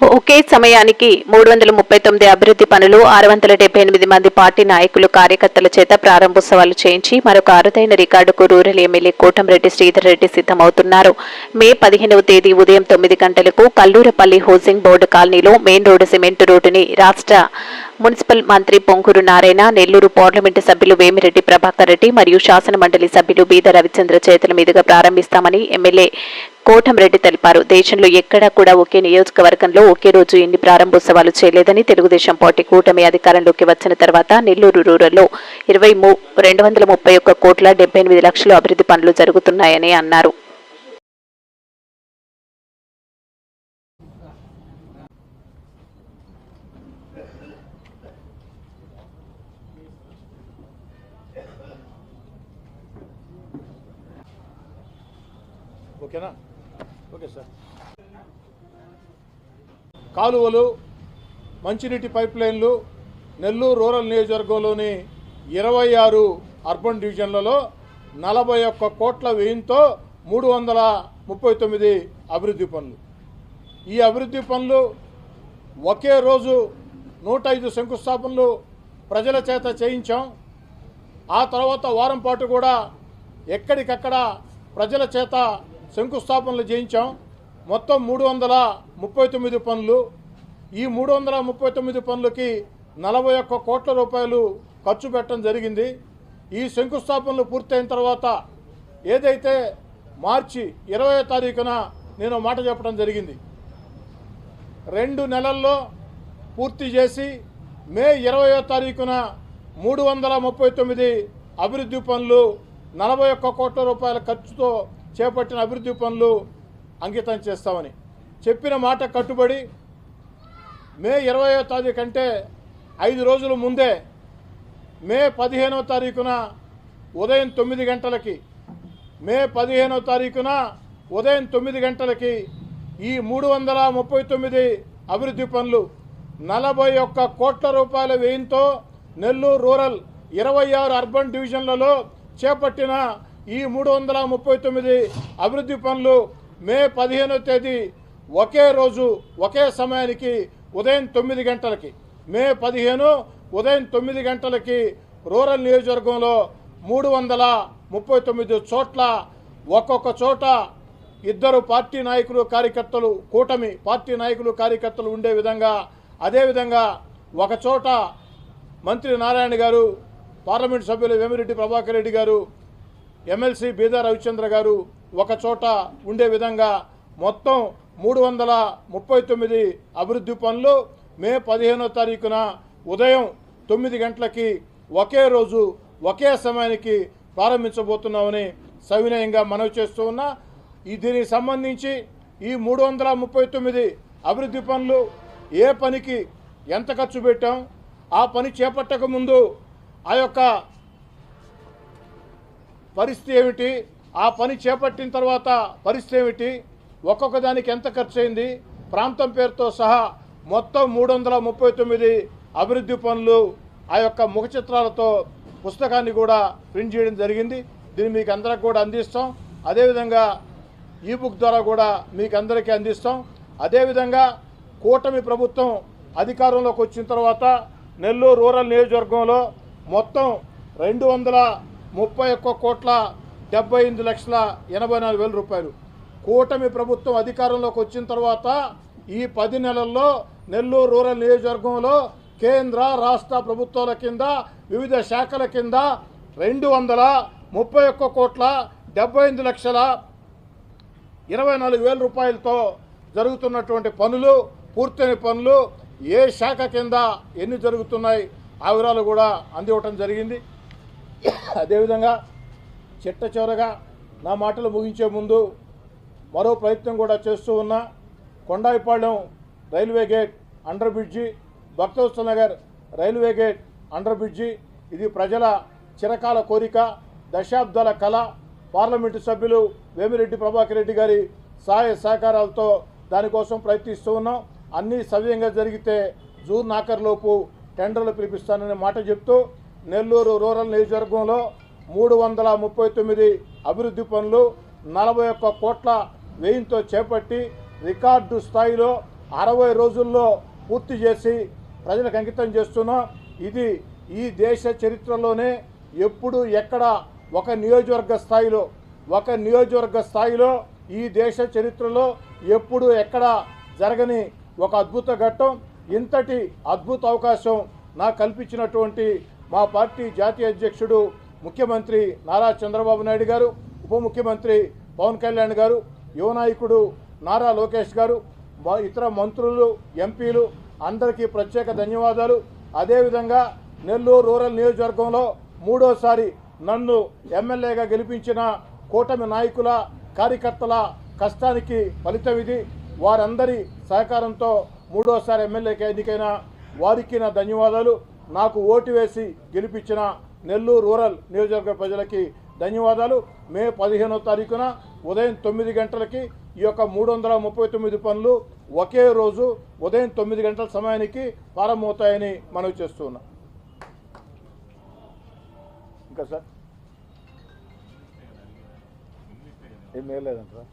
ఒకే సమయానికి మూడు వందల ముప్పై తొమ్మిది అభివృద్ధి పనులు ఆరు వందల డెబ్బై ఎనిమిది మంది పార్టీ నాయకులు కార్యకర్తల చేత ప్రారంభోత్సవాలు చేయించి మరొక అరుదైన రికార్డుకు రూరల్ ఎమ్మెల్యే కోటంరెడ్డి శ్రీధర్ రెడ్డి సిద్ధమవుతున్నారు. మే పదిహేనవ తేదీ ఉదయం తొమ్మిది గంటలకు కల్లూరపల్లి హౌసింగ్ బోర్డు కాలనీలో మెయిన్ రోడ్డు సిమెంట్ రోడ్డుని రాష్ట్ర మున్సిపల్ మంత్రి పొంగూరు నారాయణ నెల్లూరు పార్లమెంటు సభ్యులు వేమిరెడ్డి ప్రభాకర్ రెడ్డి మరియు శాసన మండలి సభ్యులు బీద రవిచంద్ర చేతుల మీదుగా ప్రారంభిస్తామని ఎమ్మెల్యే కోటంరెడ్డి తెలిపారు. దేశంలో ఎక్కడా కూడా ఒకే నియోజకవర్గంలో ఒకే రోజు ఎన్ని ప్రారంభోత్సవాలు చేయలేదని తెలుగుదేశం పార్టీ కూటమి అధికారంలోకి వచ్చిన తర్వాత నెల్లూరు రూరల్లో ఇరవై రెండు వందల ముప్పై ఒక్క కోట్ల డెబ్బై ఎనిమిది లక్షల అభివృద్ధి పనులు జరుగుతున్నాయని అన్నారు. ఓకేనా? Okay sir. కాలువలు మంచినీటి పైప్ లైన్లు నెల్లూరు రూరల్ నియోజకవర్గంలోని ఇరవై ఆరు అర్బన్ డివిజన్లలో నలభై ఒక్క కోట్ల వ్యయంతో మూడు వందల ముప్పై తొమ్మిది అభివృద్ధి పనులు. ఈ అభివృద్ధి పనులు ఒకే రోజు నూట ఐదు శంకుస్థాపనలు ప్రజల చేత చేయించాం. ఆ తర్వాత వారం పాటు కూడా ఎక్కడికక్కడ ప్రజల చేత శంకుస్థాపనలు చేయించాం. మొత్తం మూడు వందల ముప్పై తొమ్మిది పనులు. ఈ మూడు వందల ముప్పై తొమ్మిది పనులకి నలభై ఒక్క కోట్ల రూపాయలు ఖర్చు పెట్టడం జరిగింది. ఈ శంకుస్థాపనలు పూర్తయిన తర్వాత ఏదైతే మార్చి ఇరవై తారీఖున నేను మాట చెప్పడం జరిగింది. రెండు నెలల్లో పూర్తి చేసి మే ఇరవయో తారీఖున మూడు వందల ముప్పై తొమ్మిది అభివృద్ధి పనులు నలభై ఒక్క కోట్ల రూపాయల ఖర్చుతో చేపట్టిన అభివృద్ధి పనులు అంకితం చేస్తామని. చెప్పిన మాట కట్టుబడి మే ఇరవయో తారీఖు కంటే ఐదు రోజుల ముందే మే పదిహేనవ తారీఖున ఉదయం తొమ్మిది గంటలకి మే పదిహేనవ తారీఖున ఉదయం తొమ్మిది గంటలకి ఈ మూడు వందల ముప్పై తొమ్మిది అభివృద్ధి పనులు నలభై ఒక్క కోట్ల రూపాయల వ్యయంతో నెల్లూరు రూరల్ ఇరవై ఆరు అర్బన్ డివిజన్లలో చేపట్టిన ఈ మూడు వందల ముప్పై తొమ్మిది అభివృద్ధి పనులు మే పదిహేనవ తేదీ ఒకే రోజు ఒకే సమయానికి ఉదయం తొమ్మిది గంటలకి. మే పదిహేను ఉదయం తొమ్మిది గంటలకి రూరల్ నియోజకవర్గంలో మూడు వందల ముప్పై తొమ్మిది చోట్ల ఒక్కొక్క చోట ఇద్దరు పార్టీ నాయకులు కార్యకర్తలు కూటమి పార్టీ నాయకులు కార్యకర్తలు ఉండే విధంగా అదేవిధంగా ఒక చోట మంత్రి నారాయణ గారు పార్లమెంట్ సభ్యులు వేమిరెడ్డి ప్రభాకర్ రెడ్డి గారు ఎమ్మెల్సీ బీదా రవిచంద్ర గారు ఒకచోట ఉండే విధంగా మొత్తం మూడు వందల ముప్పై తొమ్మిది అభివృద్ధి పనులు మే పదిహేనో తారీఖున ఉదయం తొమ్మిది గంటలకి ఒకే రోజు ఒకే సమయానికి ప్రారంభించబోతున్నామని సవినయంగా మనవి చేస్తూ ఉన్నా ఈ దీనికి సంబంధించి ఈ మూడు వందల ముప్పై తొమ్మిది అభివృద్ధి పనులు ఏ పనికి ఎంత ఖర్చు పెట్టాం ఆ పని చేపట్టక ముందు ఆ యొక్క పరిస్థితి ఏమిటి? ఆ పని చేపట్టిన తర్వాత పరిస్థితి ఏమిటి? ఒక్కొక్క దానికి ఎంత ఖర్చు అయింది ప్రాంతం పేరుతో సహా మొత్తం మూడు వందల ముప్పై తొమ్మిది అభివృద్ధి పనులు ఆ యొక్క ముఖ చిత్రాలతో పుస్తకాన్ని కూడా ప్రింట్ చేయడం జరిగింది. దీన్ని మీకు అందరికి కూడా అందిస్తాం. అదేవిధంగా ఈ బుక్ ద్వారా కూడా మీకు అందరికీ అందిస్తాం. అదేవిధంగా కూటమి ప్రభుత్వం అధికారంలోకి వచ్చిన తర్వాత నెల్లూరు రూరల్ నియోజకవర్గంలో మొత్తం రెండు వందల ముప్పై ఒక్క కోట్ల డెబ్బై ఎనిమిది లక్షల ఎనభై నాలుగు వేల రూపాయలు. కూటమి ప్రభుత్వం అధికారంలోకి వచ్చిన తర్వాత ఈ పది నెలల్లో నెల్లూరు రూరల్ నియోజకవర్గంలో కేంద్ర రాష్ట్ర ప్రభుత్వాల కింద వివిధ శాఖల కింద రెండు వందల ముప్పై ఒక్క కోట్ల డెబ్బై ఎనిమిది లక్షల ఇరవై నాలుగు వేల రూపాయలతో జరుగుతున్నటువంటి పనులు పూర్తయిన పనులు ఏ శాఖ కింద ఎన్ని జరుగుతున్నాయి ఆ వివరాలు కూడా అందివ్వటం జరిగింది. అదేవిధంగా చిట్ట చివరగా నా మాటలు ముగించే ముందు మరో ప్రయత్నం కూడా చేస్తూ ఉన్నా Kondayipalem railway gate under bridge Bhaktavatsala Nagar railway gate under bridge. ఇది ప్రజల చిరకాల కోరిక దశాబ్దాల కళ పార్లమెంటు సభ్యులు వేమిరెడ్డి ప్రభాకర్ రెడ్డి గారి సహాయ సహకారాలతో దానికోసం ప్రయత్నిస్తూ ఉన్నాం. అన్నీ సవ్యంగా జరిగితే జూన్ ఆఖరిలోపు టెండర్లు పిలిపిస్తాననే మాట చెప్తూ నెల్లూరు రూరల్ నియోజకవర్గంలో మూడు వందల ముప్పై తొమ్మిది అభివృద్ధి పనులు నలభై ఒక్క కోట్ల వ్యయంతో చేపట్టి రికార్డు స్థాయిలో అరవై రోజుల్లో పూర్తి చేసి ప్రజలకు అంకితం చేస్తున్నాం. ఇది ఈ దేశ చరిత్రలోనే ఎప్పుడు ఎక్కడ ఒక నియోజకవర్గ స్థాయిలో ఒక నియోజకవర్గ స్థాయిలో ఈ దేశ చరిత్రలో ఎప్పుడు ఎక్కడ జరగని ఒక అద్భుత ఘట్టం. ఇంతటి అద్భుత అవకాశం నాకు కల్పించినటువంటి మా పార్టీ జాతీయ అధ్యక్షుడు ముఖ్యమంత్రి నారా చంద్రబాబు నాయుడు గారు ఉప ముఖ్యమంత్రి పవన్ కళ్యాణ్ గారు యువ నాయకుడు నారా లోకేష్ గారు మా ఇతర మంత్రులు ఎంపీలు అందరికీ ప్రత్యేక ధన్యవాదాలు. అదేవిధంగా నెల్లూరు రూరల్ నియోజకవర్గంలో మూడోసారి నన్ను ఎమ్మెల్యేగా గెలిపించిన కూటమి నాయకుల కార్యకర్తల కష్టానికి ఫలితం ఇది. వారందరి సహకారంతో మూడోసారి ఎమ్మెల్యేకి ఎన్నికైన వారికి నా ధన్యవాదాలు. నాకు ఓటు వేసి గెలిపించిన నెల్లూరు రూరల్ నియోజకవర్గ ప్రజలకి ధన్యవాదాలు. మే పదిహేనో తారీఖున ఉదయం తొమ్మిది గంటలకి ఈ యొక్క మూడు వందల ముప్పై తొమ్మిది పనులు ఒకే రోజు ఉదయం తొమ్మిది గంటల సమయానికి ప్రారంభమవుతాయని మనవి చేస్తున్నా. ఇంకా సార్? ఏం మేలేదంటారా